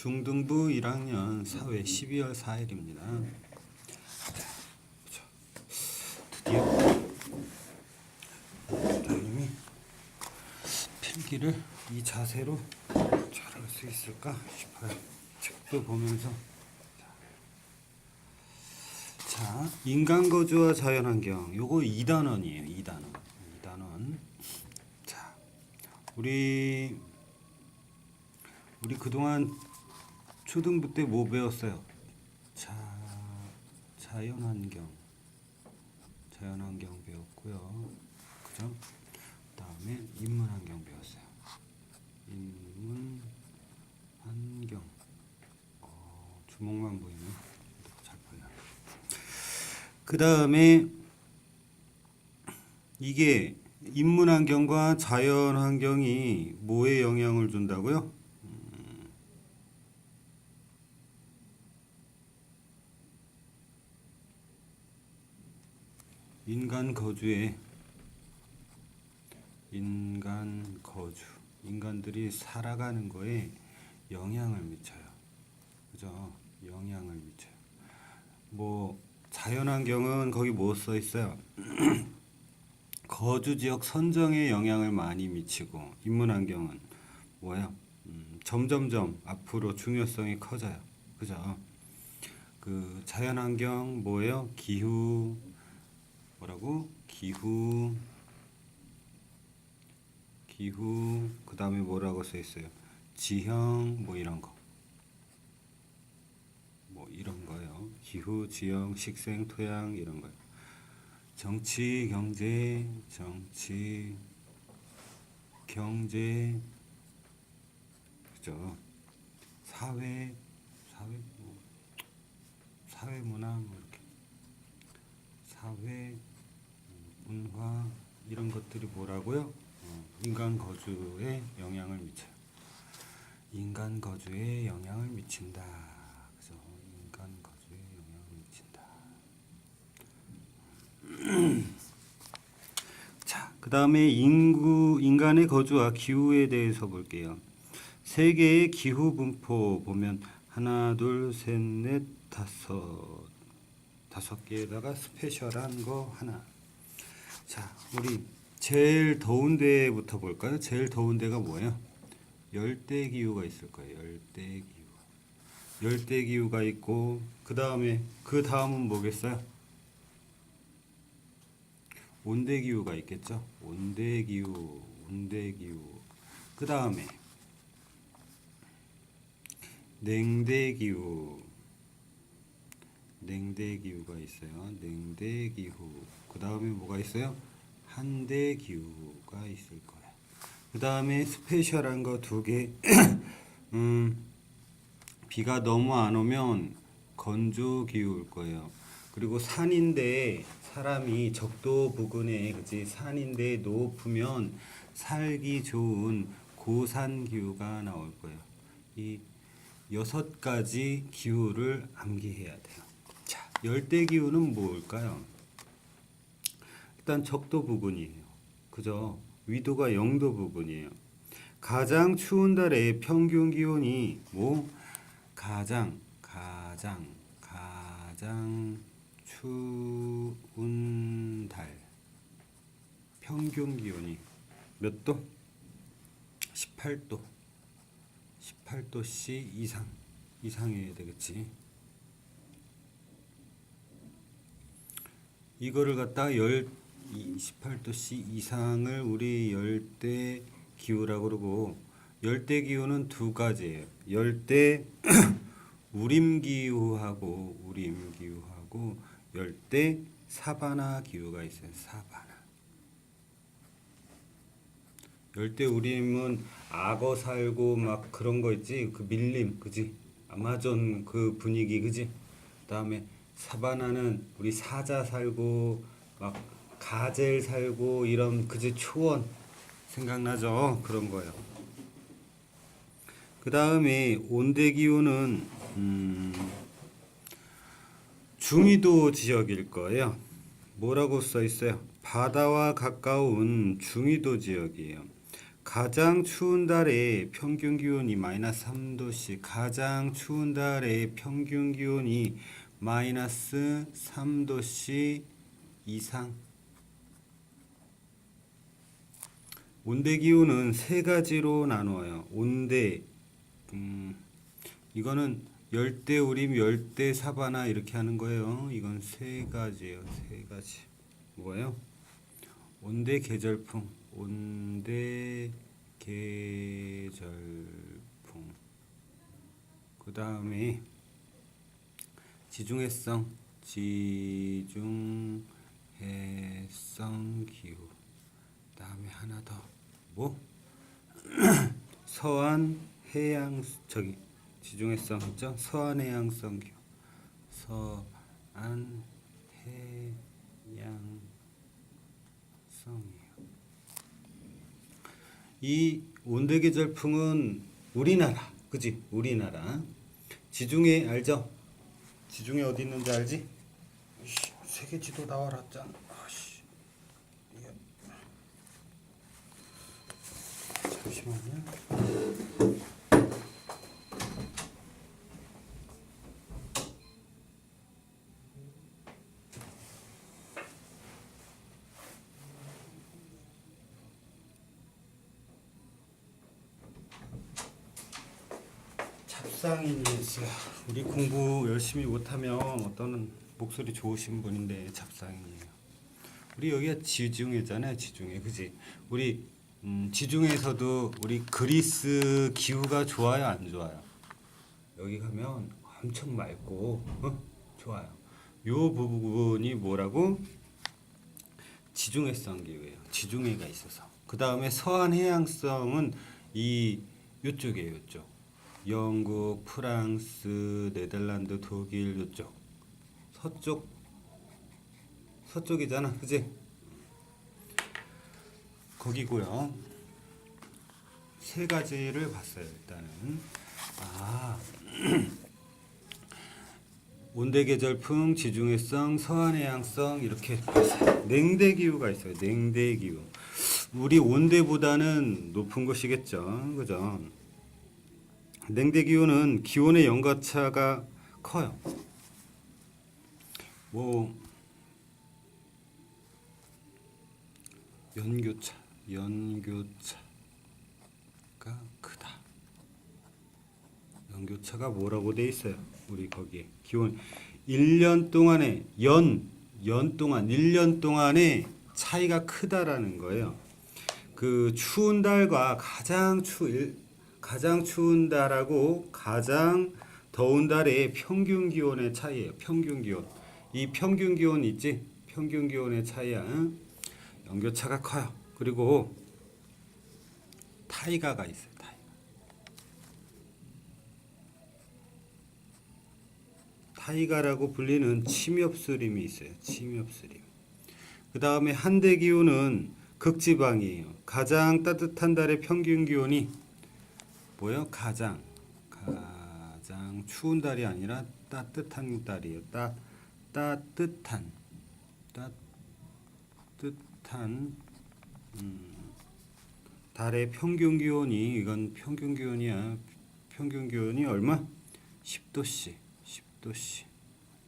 중등부 1학년 사회 12월 4일입니다. 드디어 선생님이 필기를 이 자세로 잘할 수 있을까 싶어요. 책도 보면서 자, 인간 거주와 자연 환경. 요거 2단원이에요. 2단원. 2단원. 자, 우리 우리 그동안 초등부 때 뭐 배웠어요? 자, 자연 환경. 자연 환경 배웠고요. 그죠? 그 다음에 인문 환경 배웠어요. 인문 환경. 어, 주먹만 보이네. 잘 보여. 그 다음에 이게 인문 환경과 자연 환경이 뭐에 영향을 준다고요? 인간 거주에 인간 거주 인간들이 살아가는 거에 영향을 미쳐요. 그죠? 영향을 미쳐요. 뭐 자연환경은 거기 뭐써 있어요? 거주 지역 선정에 영향을 많이 미치고 인문환경은 뭐예요? 음, 점점점 앞으로 중요성이 커져요. 그죠? 그 자연환경 뭐예요? 기후 뭐라고? 기후 기후 그 다음에 뭐라고 써 있어요? 지형 뭐 이런 거. 뭐 이런 거요. 기후, 지형, 식생, 토양 이런 거요. 정치, 경제, 정치, 경제, 그죠? 사회, 사회, 뭐, 사회 문화 뭐 이렇게 사회, 문화 이런 것들이 뭐라고요? 어, 인간 거주에 영향을 미쳐요. 인간 거주에 영향을 미친다. 그죠? 인간 거주에 영향을 미친다. 자, 그 다음에 인구, 인간의 거주와 기후에 대해서 볼게요. 세계의 기후 분포 보면 하나, 둘, 셋, 넷, 다섯, 다섯 개에다가 스페셜한 거 하나. 자, 우리 제일 더운 데부터 볼까요? 제일 더운 데가 뭐예요? 열대 기후가 있을 거예요. 열대 기후. 열대 기후가 있고 그 다음에 그 다음은 뭐겠어요? 온대 기후가 있겠죠. 온대 기후, 온대 기후. 그 다음에 냉대 기후, 냉대 기후가 있어요. 냉대 기후. 그 다음에 뭐가 있어요? 한대 기후가 있을 거예요. 그 다음에 스페셜한 거 두 개. 음, 비가 너무 안 오면 건조 기후일 거예요. 그리고 산인데 사람이 적도 부근에 그지 산인데 높으면 살기 좋은 고산 기후가 나올 거예요. 이 여섯 가지 기후를 암기해야 돼요. 자, 열대 기후는 뭘까요? 일단 적도 부근이에요. 그죠? 위도가 0도 부근이에요. 가장 추운 달의 평균 기온이 뭐 가장 가장 가장 추운 달 평균 기온이 몇 도? 18도. 18도씨 이상 이상해야 되겠지. 이거를 갖다 열 28도씨 이상을 우리 열대 기후라고 그러고 열대 기후는 두 가지예요. 열대 우림 기후하고 우림 기후하고 열대 사바나 기후가 있어요. 사바나. 열대 우림은 악어 살고 막 그런 거 있지. 그 밀림, 그지? 아마존 그 분위기, 그지? 그다음에 사바나는 우리 사자 살고 막 가젤 살고 이런 그지 초원 생각나죠? 그런 거요. 그 다음에 온대 기후는 음, 중위도 지역일 거예요. 뭐라고 써 있어요? 바다와 가까운 중위도 지역이에요. 가장 추운 달에 평균 기온이 마이너스 3도씨 가장 추운 달에 평균 기온이 마이너스 3도씨 이상 온대 기온은 세 가지로 나누어요. 온대 음, 이거는 열대 우림, 열대 사바나 이렇게 하는 거예요. 이건 세 가지예요. 세 가지. 뭐예요? 온대 계절풍, 온대 계절풍. 그 다음에 지중해성, 지중해성 기후. 다음에 하나 더 뭐? 서안 해양 저기 지중해성 있죠? 서안 해양성 기후. 서안 해양성이요. 이 온대계절풍은 우리나라, 그지? 우리나라. 지중해 알죠? 지중해 어디 있는지 알지? 세계 지도 나와라 짠. 아씨. 이게 잠시만요. 잡상인이 있어요. 우리 공부 열심히 못하면 어떤 목소리 좋으신 분인데 잡상인이에요. 우리 여기가 지중해잖아요, 지중해, 그지? 우리 음, 지중해에서도 우리 그리스 기후가 좋아요, 안 좋아요? 여기 가면 엄청 맑고 어? 좋아요. 요 부분이 뭐라고? 지중해성 기후예요. 지중해가 있어서. 그 다음에 서한 해양성은 이 요쪽이에요, 요쪽. 영국, 프랑스, 네덜란드, 독일 요쪽. 서쪽 서쪽이잖아, 그지? 거기고요. 세 가지를 봤어요, 일단은. 아. 온대계절풍, 지중해성, 서한해양성 이렇게. 냉대기후가 있어요. 냉대기후. 우리 온대보다는 높은 것이겠죠. 그죠? 냉대기후는 기온의 연가차가 커요. 뭐 연교차, 연교차가 크다. 연교차가 뭐라고 돼 있어요? 우리 거기에 기온 1년 동안에 연, 연 동안 1년 동안에 차이가 크다라는 거예요. 그 추운 달과 가장 추 일- 가장 추운 달하고 가장 더운 달의 평균 기온의 차이예요. 평균 기온. 이 평균 기온 있지? 평균 기온의 차이야. 응? 연교차가 커요. 그리고 타이가가 있어요. 타이가. 타이가라고 불리는 침엽수림이 있어요. 침엽수림. 그 다음에 한대 기온은 극지방이에요. 가장 따뜻한 달의 평균 기온이 뭐요? 가장 가장 추운 달이 아니라 따뜻한 달이에요. 따 따뜻한 따뜻한 음, 달의 평균 기온이 이건 평균 기온이야. 평균 기온이 얼마? 10도씨. 10도씨.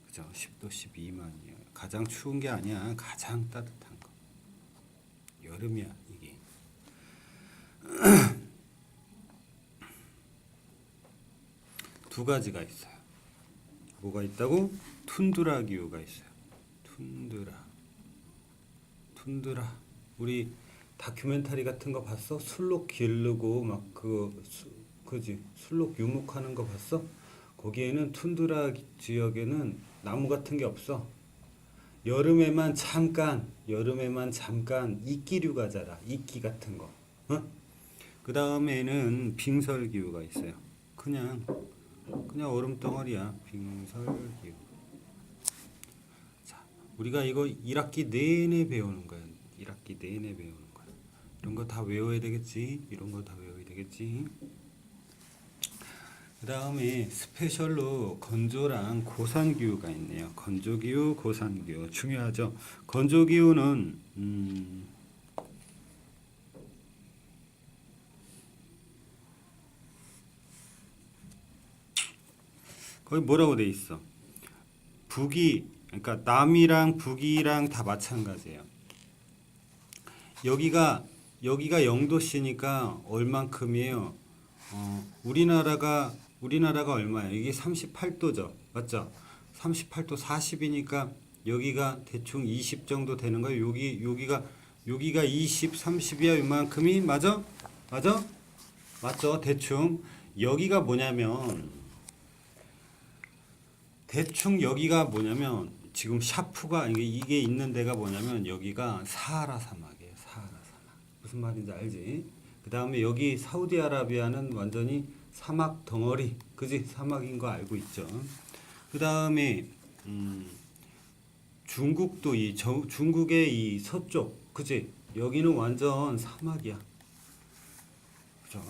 그죠? 10도씨 미만이에요. 가장 추운 게 아니야. 가장 따뜻한 거. 여름이야, 이게. 두 가지가 있어요. 뭐가 있다고? 툰드라 기후가 있어요. 툰드라. 툰드라. 우리 다큐멘터리 같은 거 봤어? 술록 기르고 막 그 그지? 술록 유목하는 거 봤어? 거기에는 툰드라 지역에는 나무 같은 게 없어. 여름에만 잠깐, 여름에만 잠깐 이끼류가 자라. 이끼 같은 거. 어? 그 다음에는 빙설 기후가 있어요. 그냥 그냥 얼음 덩어리야. 빙설 기후. 자, 우리가 이거 1학기 내내 배우는 거야. 1학기 내내 배우는. 이런 거 다 외워야 되겠지? 이런 거 다 외워야 되겠지? 그 다음에 스페셜로 건조랑 고산기후가 있네요. 건조기후 고산기후 중요하죠? 건조기후는 음, 거기 뭐라고 돼 있어? 북이 그러니까 남이랑 북이랑 다 마찬가지예요. 여기가 여기가 0도씨니까 얼만큼이에요? 어, 우리나라가 우리나라가 얼마예요? 이게 38도죠. 맞죠? 38도 40이니까 여기가 대충 20 정도 되는 거예요. 여기 여기가 여기가 20, 30이야. 이만큼이 맞아? 맞아? 맞죠? 대충 여기가 뭐냐면 대충 여기가 뭐냐면 지금 샤프가 이게, 있는 데가 뭐냐면 여기가. 사하라 사막. 무슨 말인지 알지? 그 다음에 여기 사우디아라비아는 완전히 사막 덩어리, 그지? 사막인 거 알고 있죠. 그 다음에 음, 중국도 이 저, 중국의 이 서쪽, 그지? 여기는 완전 사막이야. 그죠?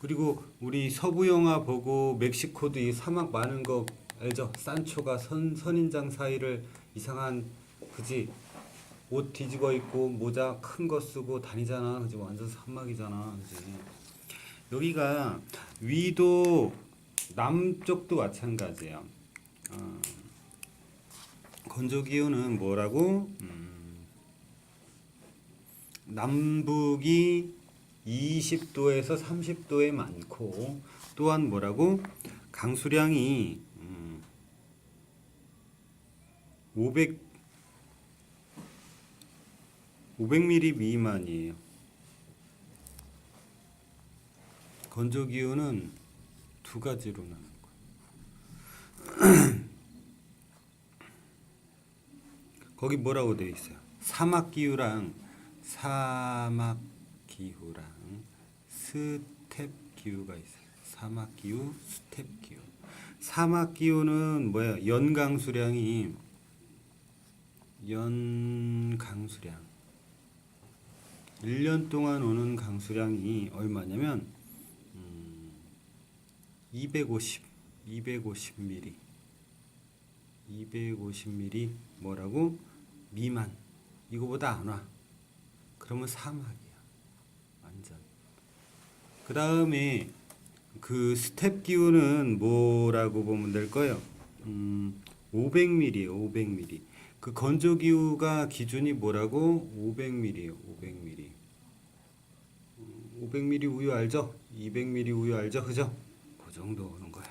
그리고 우리 서부 영화 보고 멕시코도 이 사막 많은 거 알죠? 산초가 선 선인장 사이를 이상한 그지 옷 뒤집어 입고 모자 큰 거 쓰고 다니잖아. 그지 완전 사막이잖아. 그지 여기가 위도 남쪽도 마찬가지예요. 어, 건조 기후는 뭐라고? 음, 남북이 20도에서 30도에 많고 또한 뭐라고 강수량이 음, 500 500mm 미만이에요. 건조 기후는 두 가지로 나는 거예요. 거기 뭐라고 되어 있어요? 사막 기후랑 사막 기후랑 스텝 기후가 있어요. 사막 기후, 스텝 기후. 사막 기후는 뭐야? 연강 수량이 연 강수량 1년 동안 오는 강수량이 얼마냐면 음, 250 250mm 250mm 뭐라고 미만 이거보다 안 와. 그러면 사막이야. 완전. 그 다음에 그 스텝 기후는 뭐라고 보면 될 거예요? 음, 500mm예요. 500mm. 그 건조 기후가 기준이 뭐라고? 500mm예요. 500mm. 500ml 우유 알죠? 200ml 우유 알죠? 그죠? 그 정도 오는 거예요.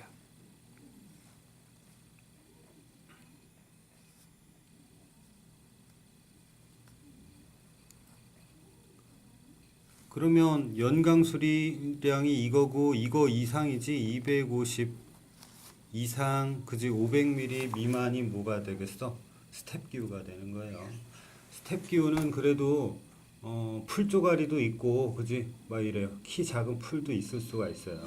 그러면 연강 수리량이 이거고 이거 이상이지 250 이상 그지 500ml 미만이 뭐가 되겠어? 스텝 기후가 되는 거예요. 스텝 기후는 그래도 어, 풀 쪼가리도 있고 그지 막 이래요. 키 작은 풀도 있을 수가 있어요.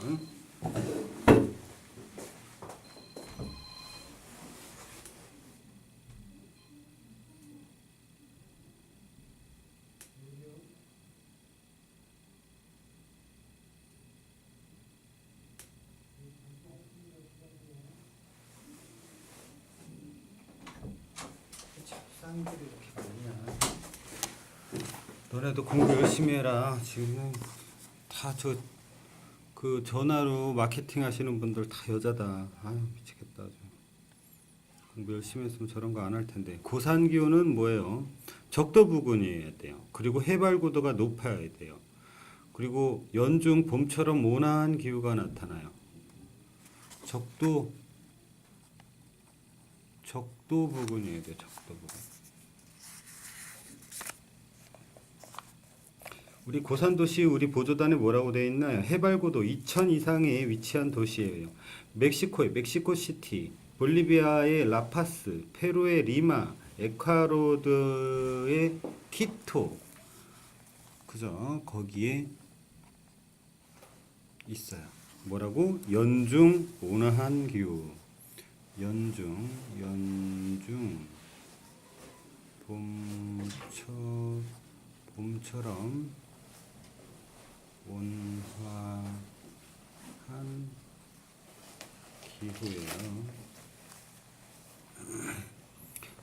쌍들이 이렇게 많냐? 너네도 공부 열심히 해라. 지금 다 저 그 전화로 마케팅 하시는 분들 다 여자다. 아유 미치겠다. 공부 열심히 했으면 저런 거 안 할 텐데. 고산 기온은 뭐예요? 적도 부근이어야 돼요. 그리고 해발 고도가 높아야 돼요. 그리고 연중 봄처럼 온화한 기후가 나타나요. 적도 적도 부근이어야 돼요. 적도 부근. 우리 고산 도시 우리 보조단에 뭐라고 되어 있나요? 해발 고도 2000 이상에 위치한 도시예요. 멕시코의 멕시코 시티, 볼리비아의 라파스, 페루의 리마, 에콰도르의 키토. 그죠? 거기에 있어요. 뭐라고? 연중 온화한 기후. 연중, 연중, 봄처, 봄처럼 온화한 기후예요.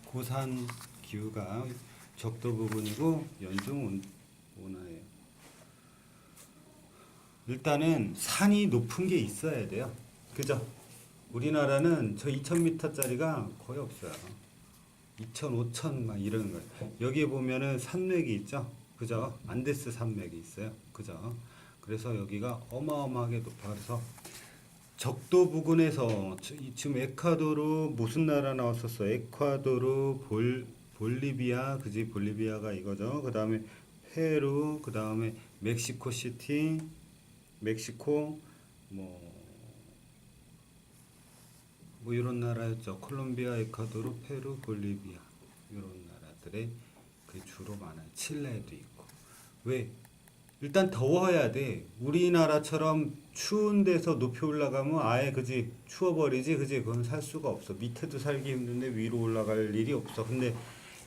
고산 기후가 적도 부분이고 연중 온, 온화예요. 일단은 산이 높은 게 있어야 돼요. 그죠? 우리나라는 저 2,000m짜리가 거의 없어요. 2,000, 5,000 막 이러는 거예요. 여기에 보면은 산맥이 있죠? 그죠? 안데스 산맥이 있어요. 그죠? 그래서 여기가 어마어마하게 높아. 그래서 적도 부근에서 지금 에콰도르 무슨 나라 나왔었어? 에콰도르, 볼 볼리비아, 그지? 볼리비아가 이거죠. 그 다음에 페루, 그 다음에 멕시코 시티, 멕시코, 뭐, 뭐 이런 나라였죠. 콜롬비아, 에콰도르, 페루, 볼리비아 이런 나라들의 그 주로 많아요. 칠레도 있고. 왜? 일단 더워야 돼. 우리나라처럼 추운 데서 높이 올라가면 아예 그지 추워버리지 그지 그건 살 수가 없어. 밑에도 살기 힘든데 위로 올라갈 일이 없어. 근데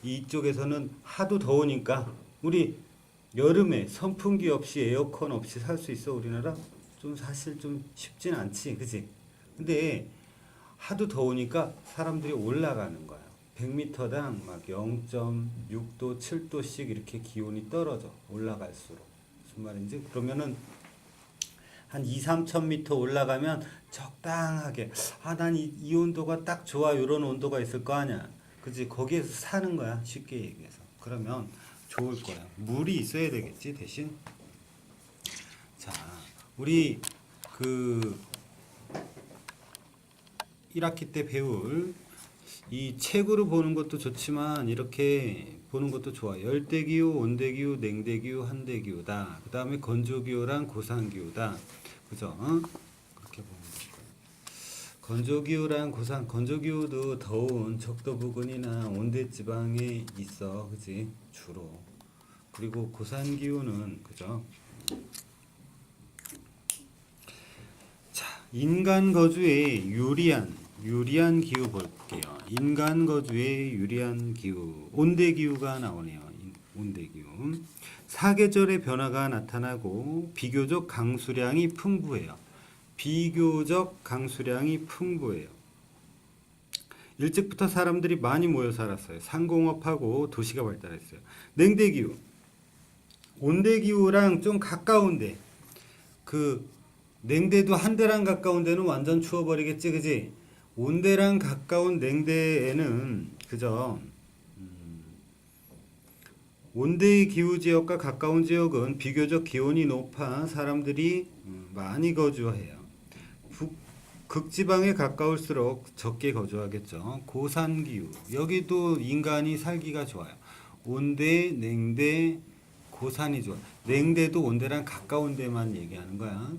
이쪽에서는 하도 더우니까 우리 여름에 선풍기 없이 에어컨 없이 살 수 있어 우리나라? 좀 사실 좀 쉽진 않지 그지? 근데 하도 더우니까 사람들이 올라가는 거야. 100m당 막 0.6도, 7도씩 이렇게 기온이 떨어져. 올라갈수록. 무슨 말인지? 그러면은 한 2, 3천 미터 올라가면 적당하게 아, 난이이 온도가 딱 좋아. 이런 온도가 있을 거 아니야. 그지? 거기에서 사는 거야. 쉽게 얘기해서. 그러면 좋을 거야. 물이 있어야 되겠지, 대신. 자, 우리 그 1학기 때 배울 이 책으로 보는 것도 좋지만 이렇게 보는 것도 좋아. 열대기후, 온대기후, 냉대기후, 한대기후다. 그 다음에 건조기후랑 고산기후다. 그죠? 어? 그렇게 보면 될 거예요. 건조기후랑 고산, 건조기후도 더운 적도 부근이나 온대 지방에 있어. 그지? 주로. 그리고 고산기후는, 그죠? 자, 인간 거주에 유리한 유리한 기후 볼게요. 인간 거주에 유리한 기후 온대 기후가 나오네요. 인- 온대 기후. 사계절의 변화가 나타나고 비교적 강수량이 풍부해요. 비교적 강수량이 풍부해요. 일찍부터 사람들이 많이 모여 살았어요. 상공업하고 도시가 발달했어요. 냉대 기후. 온대 기후랑 좀 가까운데 그 냉대도 한 대랑 가까운 데는 완전 추워버리겠지, 그지? 온대랑 가까운 냉대에는 그저 음, 온대 기후 지역과 가까운 지역은 비교적 기온이 높아 사람들이 음, 많이 거주해요. 북 극지방에 가까울수록 적게 거주하겠죠. 고산 기후 여기도 인간이 살기가 좋아요. 온대, 냉대, 고산이 좋아. 냉대도 온대랑 가까운 데만 얘기하는 거야.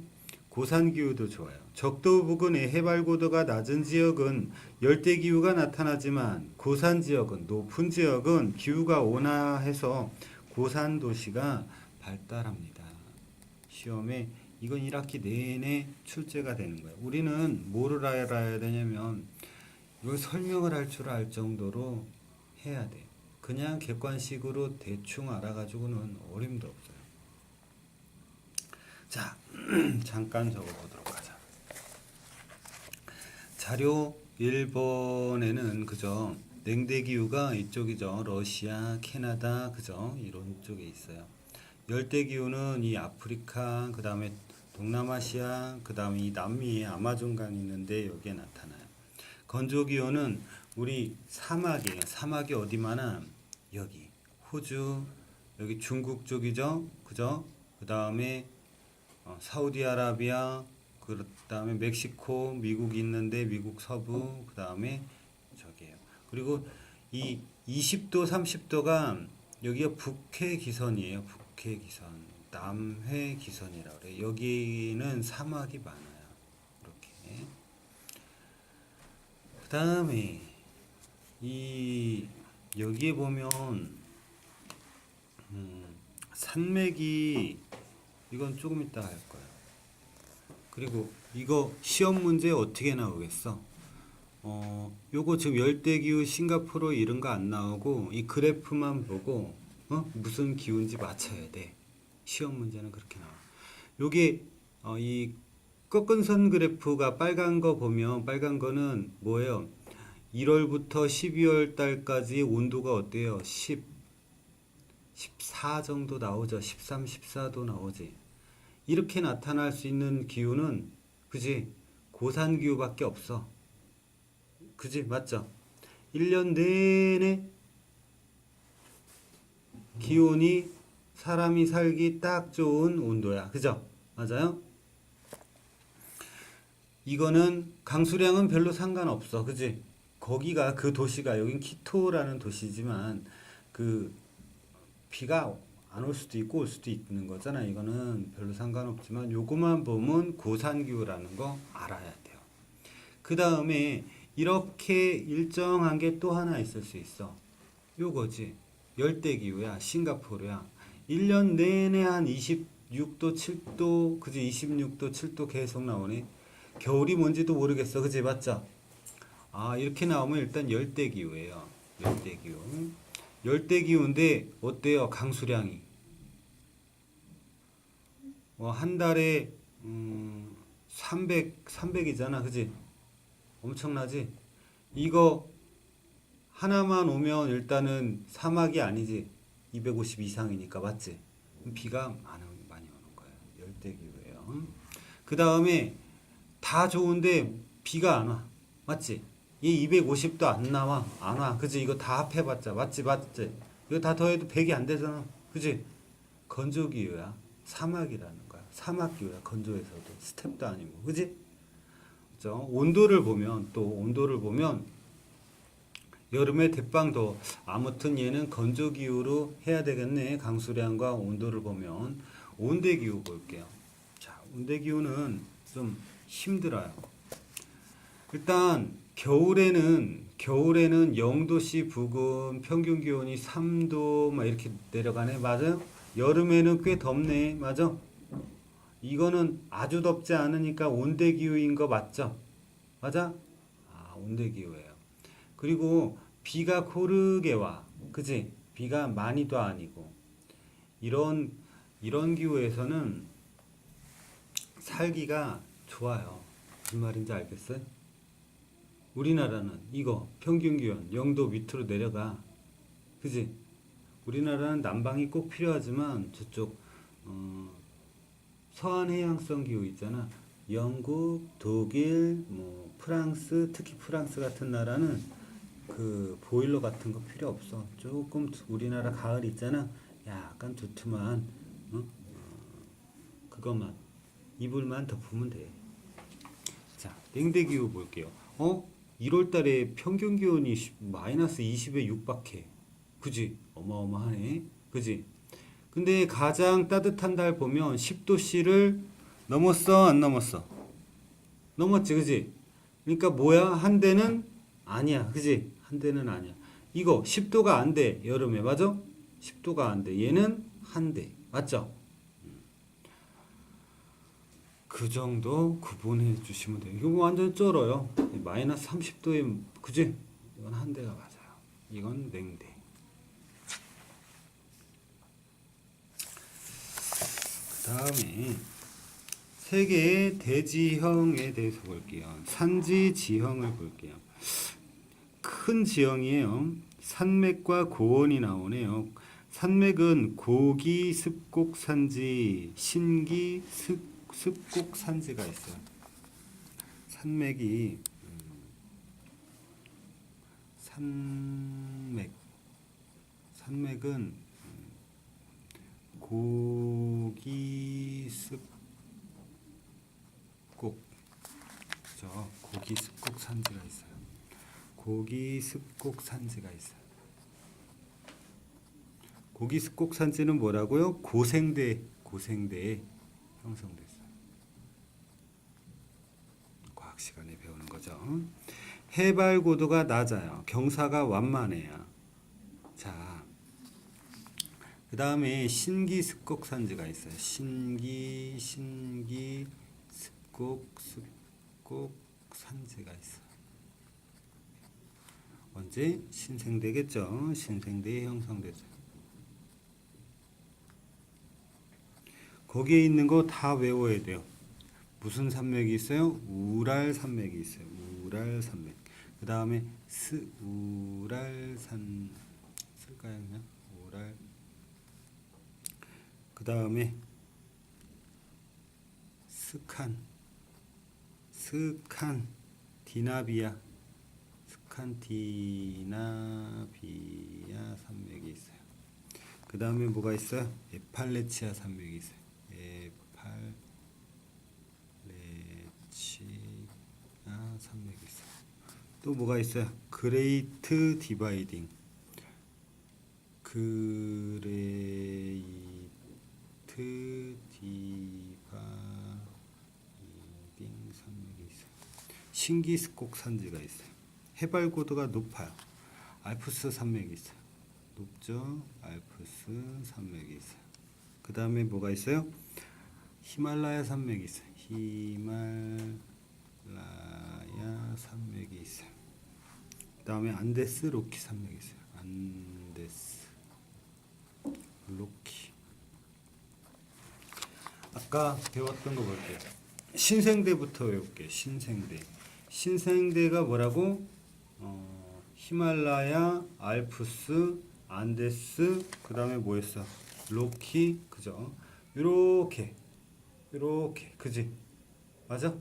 고산 기후도 좋아요. 적도 부근의 해발 고도가 낮은 지역은 열대 기후가 나타나지만 고산 지역은 높은 지역은 기후가 온화해서 고산 도시가 발달합니다. 시험에 이건 1학기 내내 출제가 되는 거예요. 우리는 뭐를 알아야 되냐면 이걸 설명을 할 줄 알 정도로 해야 돼. 그냥 객관식으로 대충 알아가지고는 어림도 없어요. 자, 잠깐 적어보도록 하 자. 자료 1번에는 그죠 냉대 기후가 이쪽이죠 러시아, 캐나다 그죠 이런 쪽에 있어요. 열대 기후는 이 아프리카 그 다음에 동남아시아 그 다음에 이 남미에 아마존강이 있는데 여기에 나타나요. 건조 기후는 우리 사막이에요. 사막이 어디 많아? 여기 호주 여기 중국 쪽이죠 그죠 그 다음에 어, 사우디아라비아 그 다음에 멕시코 미국이 있는데 미국 서부 그 다음에 저기에요. 그리고 이 20도 30도가 여기가 북해 기선이에요. 북해 기선 남해 기선이라 그래 여기는 사막이 많아요. 이렇게. 그 다음에 이 여기에 보면 음, 산맥이 이건 조금 이따 할 거야. 그리고 이거 시험 문제 어떻게 나오겠어? 어, 요거 지금 열대기후 싱가포르 이런 거 안 나오고 이 그래프만 보고 어? 무슨 기후인지 맞춰야 돼. 시험 문제는 그렇게 나와. 요게 어, 이 꺾은 선 그래프가 빨간 거 보면 빨간 거는 뭐예요? 1월부터 12월 달까지 온도가 어때요? 10 14 정도 나오죠. 13, 14도 나오지. 이렇게 나타날 수 있는 기후는 그지? 고산 기후밖에 없어. 그지 맞죠? 1년 내내 기온이 사람이 살기 딱 좋은 온도야. 그죠? 맞아요? 이거는 강수량은 별로 상관없어. 그지? 거기가 그 도시가 여긴 키토라는 도시지만 그 비가 안 올 수도 있고 올 수도 있는 거잖아. 이거는 별로 상관없지만 요거만 보면 고산기후라는 거 알아야 돼요. 그 다음에 이렇게 일정한 게 또 하나 있을 수 있어. 요거지. 열대기후야. 싱가포르야. 1년 내내 한 26도, 7도, 그지? 26도, 7도 계속 나오네. 겨울이 뭔지도 모르겠어. 그지? 맞죠? 아, 이렇게 나오면 일단 열대기후예요. 열대기후. 열대기후인데 어때요? 강수량이. 어, 한 달에 음, 300, 300이잖아. 그지? 엄청나지? 이거 하나만 오면 일단은 사막이 아니지. 250 이상이니까 맞지? 비가 많이, 많이 오는 거예요. 열대기후예요. 그 다음에 다 좋은데 비가 안 와. 맞지? 이 250도 안 나와. 안 와. 그지? 이거 다 합해봤자. 맞지? 맞지? 이거 다 더해도 100이 안 되잖아. 그지? 건조기후야. 사막이라는 거야. 사막기후야. 건조해서도. 스텝도 아니고. 그지? 그죠? 온도를 보면 또 온도를 보면 여름에 대빵도 아무튼 얘는 건조 기후로 해야 되겠네. 강수량과 온도를 보면 온대 기후 볼게요. 자, 온대 기후는 좀 힘들어요. 일단 겨울에는 겨울에는 0도씨 부근 평균 기온이 3도 막 이렇게 내려가네. 맞아요? 여름에는 꽤 덥네. 맞아? 이거는 아주 덥지 않으니까 온대 기후인 거 맞죠? 맞아? 아, 온대 기후예요. 그리고 비가 고르게 와. 그지? 비가 많이도 아니고. 이런 이런 기후에서는 살기가 좋아요. 무슨 말인지 알겠어요? 우리나라는 이거 평균 기온 0도 밑으로 내려가. 그지? 우리나라는 난방이 꼭 필요하지만 저쪽 어, 서한 해양성 기후 있잖아. 영국, 독일, 뭐 프랑스, 특히 프랑스 같은 나라는 그 보일러 같은 거 필요 없어. 조금 우리나라 가을 있잖아. 약간 두툼한 어? 어, 그것만 이불만 덮으면 돼. 자, 냉대 기후 볼게요. 어? 1월 달에 평균 기온이 시- 마이너스 20에 육박해. 그지? 어마어마하네. 그지? 근데 가장 따뜻한 달 보면 10도씨를 넘었어, 안 넘었어? 넘었지, 그지? 그러니까 뭐야? 한 대는 아니야, 그지? 한 대는 아니야. 이거 10도가 안 돼, 여름에, 맞아? 10도가 안 돼. 얘는 한 대, 맞죠? 그 정도 구분해 주시면 돼요. 이거 완전 쩔어요. 마이너스 30도에, 그지? 이건 한 대가 맞아요. 이건 냉대. 다음에 세계의 대지형에 대해서 볼게요. 산지 지형을 볼게요. 큰 지형이에요. 산맥과 고원이 나오네요. 산맥은 고기 습곡 산지, 신기 습, 습곡 산지가 있어요. 산맥이 음, 산맥 산맥은 음, 고기 습곡 그죠? 고기 습곡 산지가 있어요. 고기 습곡 산지가 있어요. 고기 습곡 산지는 뭐라고요? 고생대 고생대에 형성됐어요. 과학 시간에 배우는 거죠. 해발 고도가 낮아요. 경사가 완만해요. 자, 그 다음에 신기 습곡 산지가 있어요. 신기 신기 습곡 습곡 산지가 있어요. 언제 신생되겠죠? 신생대에 형성됐어요. 거기에 있는 거 다 외워야 돼요. 무슨 산맥이 있어요? 우랄 산맥이 있어요. 우랄 산맥. 그 다음에 스 우랄 산 쓸까요 그냥 우랄. 그 다음에 스칸 스칸 디나비아 스칸 디나비아 산맥이 있어요. 그 다음에 뭐가 있어요? 에팔레치아 산맥이 있어요. 에팔레치아 산맥이 있어요. 또 뭐가 있어요? 그레이트 디바이딩. 그레이 트 디 바이딩 산맥이 있어요. 신기스콕 산지가 있어요. 해발 고도가 높아요. 알프스 산맥이 있어요. 높죠? 알프스 산맥이 있어요. 그 다음에 뭐가 있어요? 히말라야 산맥이 있어요. 히말라야 산맥이 있어요. 그 다음에 안데스 로키 산맥이 있어요. 안데스 로키. 아까 배웠던 거 볼게요. 신생대부터 외울게요. 신생대. 신생대가 뭐라고? 어, 히말라야, 알프스, 안데스, 그 다음에 뭐였어? 로키, 그죠? 요렇게, 요렇게, 그지? 맞아?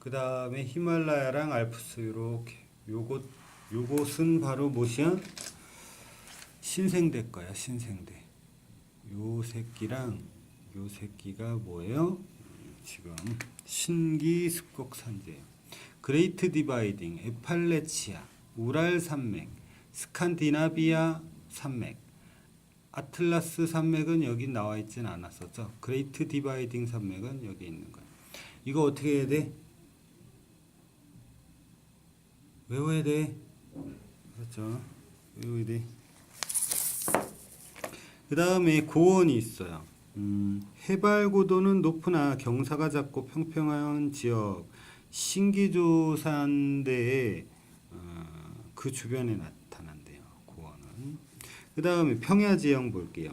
그 다음에 히말라야랑 알프스 요렇게. 요곳, 요곳은 바로 뭐시야? 신생대 거야, 신생대. 요 새끼랑 요 새끼가 뭐예요? 지금 신기 습곡 산지예요. 그레이트 디바이딩, 에팔레치아, 우랄 산맥, 스칸디나비아 산맥, 아틀라스 산맥은 여기 나와 있진 않았었죠. 그레이트 디바이딩 산맥은 여기 있는 거예요. 이거 어떻게 해야 돼? 외워야 돼. 그렇죠. 외워야 돼. 그 다음에 고원이 있어요. 음, 해발 고도는 높으나 경사가 작고 평평한 지역 신기조산대에 어, 그 주변에 나타난대요. 고원은. 그 다음에 평야 지형 볼게요.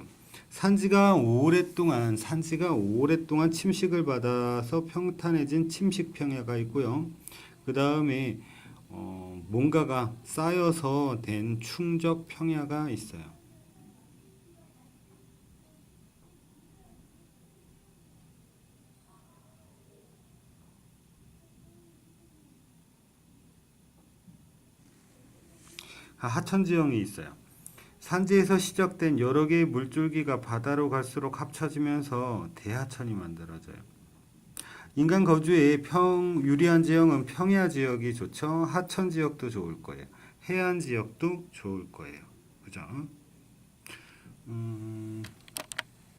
산지가 오랫동안 산지가 오랫동안 침식을 받아서 평탄해진 침식 평야가 있고요. 그 다음에 어, 뭔가가 쌓여서 된 충적 평야가 있어요. 하천 지형이 있어요. 산지에서 시작된 여러 개의 물줄기가 바다로 갈수록 합쳐지면서 대하천이 만들어져요. 인간 거주에 평 유리한 지형은 평야 지역이 좋죠. 하천 지역도 좋을 거예요. 해안 지역도 좋을 거예요. 그죠? 음,